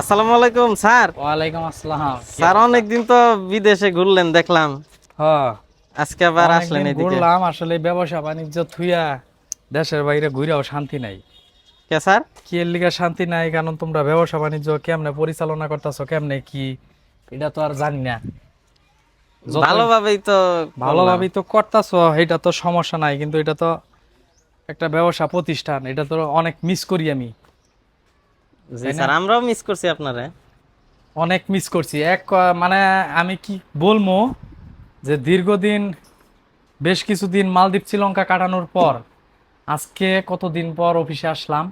আসসালামু আলাইকুম স্যার। ওয়ালাইকুম আসসালাম। স্যার অনেকদিন তো বিদেশে ঘুরলেন দেখলাম। হ্যাঁ আজকে আবার আসলেন এদিকে। ঘুরলাম আসলে ব্যবসা বাণিজ্য থুইয়া দেশের বাইরে ঘুরেও শান্তি নাই। কে স্যার? কি এর লিগা শান্তি নাই? কারণ তোমরা ব্যবসা বাণিজ্য কেমনে পরিচালনা করতেছো কেমনে কি? এটা তো আর জানি না। ভালোভাবেই তো ভালোভাবেই তো করতেছো এটা তো সমস্যা নাই কিন্তু এটা তো একটা ব্যবসা প্রতিষ্ঠান এটা তো অনেক মিস করি আমি। জি স্যার আমরাও মিস করছি আপনারে। অনেক মিস করছি। এক মানে আমি কি বলব যে দীর্ঘদিন বেশ কিছুদিন মালদ্বীপ শ্রীলঙ্কা কাটানোর পর আজকে কতদিন পর অফিসে আসলাম।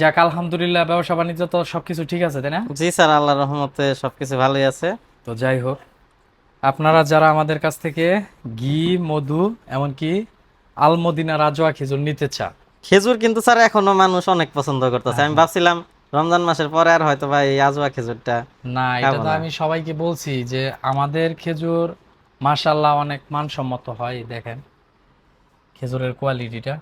যাক আলহামদুলিল্লাহ ব্যবসা বাণিজ্য তো সবকিছু ঠিক আছে তাই না? জি স্যার আল্লাহর রহমতে সবকিছু ভালোই আছে। তো যাই হোক আপনারা যারা আমাদের কাছ থেকে ঘি মধু এমনকি আলমদিনা রাজোয়া খেজুর নিতে চান খেজুর কিন্তু স্যার এখনও মানুষ অনেক পছন্দ করতেছে। আমি ভাবছিলাম রমজান মাসের পরে আর হয়তো ভাই আজওয়া খেজুরটা না এটা তো আমি সবাইকে বলছি যে আমাদের খেজুর মাশাল্লাহ অনেক মানসম্মত হয় দেখেন। খেজুরের কোয়ালিটিটা।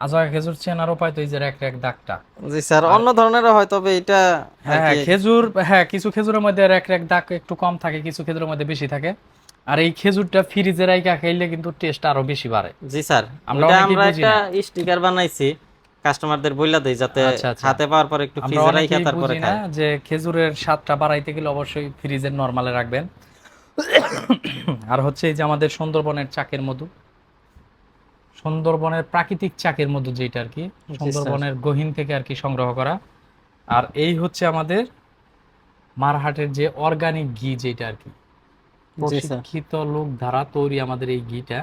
আজওয়া খেজুর চেনার উপায় তো এই যে এক এক দাগটা। জি স্যার অন্য ধরনেরও হয়তো বা এটা হ্যাঁ হ্যাঁ খেজুর হ্যাঁ কিছু খেজুরের মধ্যে এক এক দাগ একটু কম থাকে কিছু খেজুরের মধ্যে বেশি থাকে। আর এই খেজুরটা ফ্রিজে রাইখা খাইলে কিন্তু টেস্ট আরও বেশি বাড়ে। জি স্যার। আমরা আমরা একটা স্টিকার বানাইছি কাস্টমারদের বইলা দেই যাতে আচ্ছা, আচ্ছা। হাতে পাওয়ার পর একটু ফ্রিজে অনেকেই তারপরে খায়। যে খেজুরের স্বাদটা বাড়াইতে গেলে অবশ্যই ফ্রিজের নরমালে রাখবেন। আর হচ্ছে এই যে আমাদের সুন্দরবনের চাকের মধু। সুন্দরবনের প্রাকৃতিক চাকের মধু যেটা আর কি সুন্দরবনের গহীন থেকে আর কি সংগ্রহ করা। আর এই হচ্ছে আমাদের মারহাটের যে অর্গানিক ঘি যেটা আর কি প্রশিক্ষিত লোক দ্বারা তৈরি আমাদের এই ঘিটা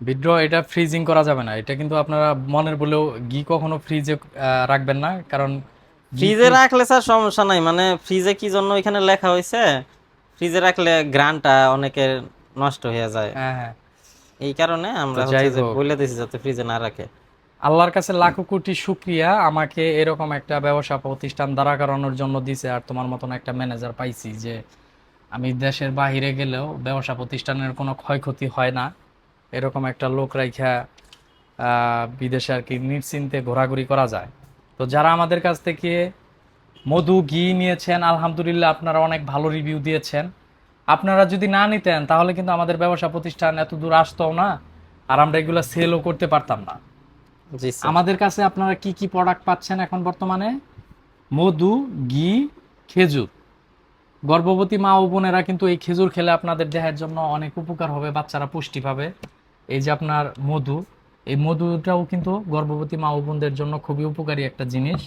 বিদ্র এটা ফ্রিজিং করা যাবে না। এটা কিন্তু আপনারা মনের বলেও ঘি কখনো ফ্রিজে রাখবেন না। কারণ ফ্রিজে রাখলে স্যার সমস্যা নাই। মানে ফ্রিজে কি জন্য এখানে লেখা হয়েছে? ফ্রিজে রাখলে গ্রানটা অনেকের নষ্ট হয়ে যায়। হ্যাঁ হ্যাঁ। এই কারণে আমরা হচ্ছে যাই যে বলে দিছি যাতে ফ্রিজে না রাখে। আল্লাহর কাছে লাখো কোটি শুক্রিয়া। আমাকে এরকম একটা ব্যবসা প্রতিষ্ঠান দাঁড়া করানোর জন্য দিছে। আর তোমার মতন একটা ম্যানেজার পাইছি যে আমি দেশের বাইরে গেলেও ব্যবসা প্রতিষ্ঠানের কোনো ক্ষয়ক্ষতি হয় না। এরকম একটা লোক রাইখা বিদেশে আর কি নিশ্চিন্তে ঘোরাঘুরি করা যায়। তো যারা আমাদের কাছ থেকে মধু ঘি নিয়েছেন আলহামদুলিল্লাহ আপনারা অনেক ভালো রিভিউ দিয়েছেন। আপনারা যদি না নিতেন তাহলে কিন্তু আমাদের ব্যবসা প্রতিষ্ঠান এত দূর আসতো না আর আমরা এগুলো সেলও করতে পারতাম না। আমাদের কাছে আপনারা কি কি প্রোডাক্ট পাচ্ছেন এখন বর্তমানে? মধু ঘি খেজুর। গর্ভবতী মা ও বোনেরা কিন্তু এই খেজুর খেলে আপনাদের দেহের জন্য অনেক উপকার হবে, বাচ্চারা পুষ্টি পাবে। এই যে আপনার মধু, এই মধুটাও কিন্তু গর্ভবতী মা ও বোনদের জন্য খুবই উপকারী একটা জিনিস।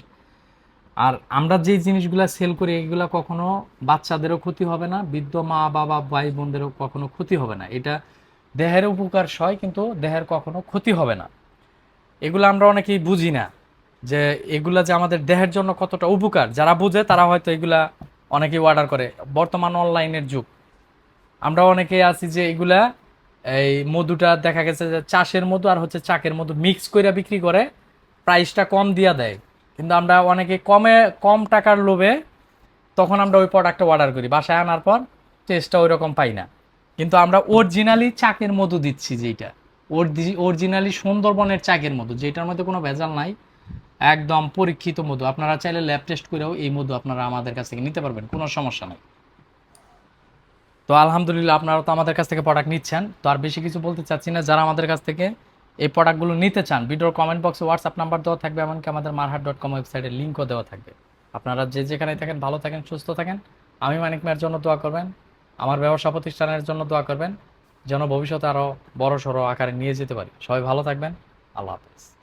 আর আমরা যে জিনিসগুলো সেল করি, এগুলা কখনো বাচ্চাদেরও ক্ষতি হবে না, বৃদ্ধ মা, বাবা, ভাই, বোনদেরও কখনো ক্ষতি হবে না। এটা দেহের উপকার সয়, কিন্তু দেহের কখনো ক্ষতি হবে না। এগুলো আমরা অনেকেই বুঝি না যে এগুলা যে আমাদের দেহের জন্য কতটা উপকার। যারা বুঝে, তারা হয়তো এগুলা অনেকেই অর্ডার করে। বর্তমান অনলাইনের যুগ। আমরা অনেকেই আছি যে এগুলা, এই মধুটা দেখা গেছে যে চাষের মধু আর হচ্ছে চাকের মধু মিক্স করে বিক্রি করে প্রাইসটা কম দিয়া দেয়। কিন্তু আমরা অনেকে কমে, কম টাকার লোভে তখন আমরা ওই প্রোডাক্টটা অর্ডার করি। বাসায় আনার পর টেস্টটা ওই রকম পাই না। কিন্তু আমরা অরিজিনালি চাকের মধু দিচ্ছি যেটা অরিজিনালি সুন্দরবনের চাকের মধু যেটার মধ্যে কোনো ভেজাল নাই। একদম পরীক্ষিত মধু। আপনারা চাইলে ল্যাব টেস্ট করেও এই মধু আপনারা আমাদের কাছ থেকে নিতে পারবেন, কোনো সমস্যা নাই। তো আলহামদুলিল্লাহ আপনারা তো আমাদের কাছ থেকে প্রোডাক্ট নিচ্ছেন। তো আর বেশি কিছু বলতে চাচ্ছি না। যারা আমাদের কাছ থেকে এই প্রোডাক্টগুলো নিতে চান, ভিডিওর কমেন্ট বক্সে হোয়াটসঅ্যাপ নাম্বার দেওয়া থাকবে, এমনকি আমাদের মারহাট ডট কম ওয়েবসাইটের লিঙ্কও দেওয়া থাকবে। আপনারা যে যেখানে থাকেন, ভালো থাকেন, সুস্থ থাকেন। আমি মানিক মেয়ের জন্য দোয়া করবেন। আমার ব্যবসা প্রতিষ্ঠানের জন্য দোয়া করবেন। যেন ভবিষ্যতে আরও বড় সড়ো আকারে নিয়ে যেতে পারি। সবাই ভালো থাকবেন। আল্লাহ হাফেজ।